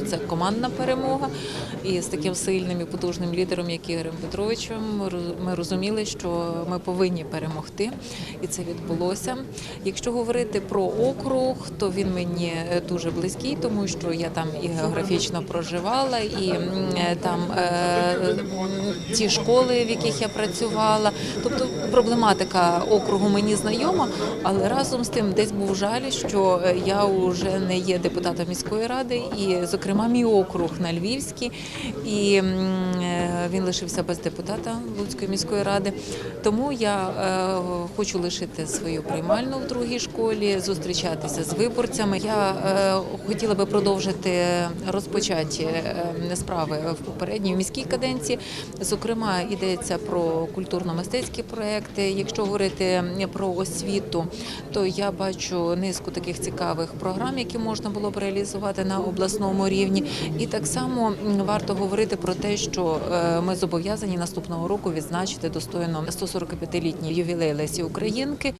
це командна перемога, і з таким сильним і потужним лідером, як Ігорем Петровичем, ми роз- розуміли, що ми повинні перемогти, і це відбулося. Якщо говорити про округ, то він мені е, дуже близький, тому що я там і географічно проживала, і е, там е, ті школи, в яких я працювала. Тобто проблематика округу мені знайома, але разом з тим десь був жаль, що я вже не є депутатом міської ради, і, зокрема, мій округ на Львівській, і е, він лишився без депутата Луцької міської ради. Тому я е, хочу лишити свою приймальну в другій школі, зустрічатися з виборцями. Я е, хотіла би продовжити розпочаті справи в попередній міській каденції. Зокрема, йдеться про культурно-мистецькі проекти. Якщо говорити про освіту, то я бачу низку таких цікавих програм, які можна було б реалізувати на обласному рівні. І так само варто говорити про те, що е, ми зобов'язані наступного року відзначити достойно 145-літній ювілей Лесі Українки.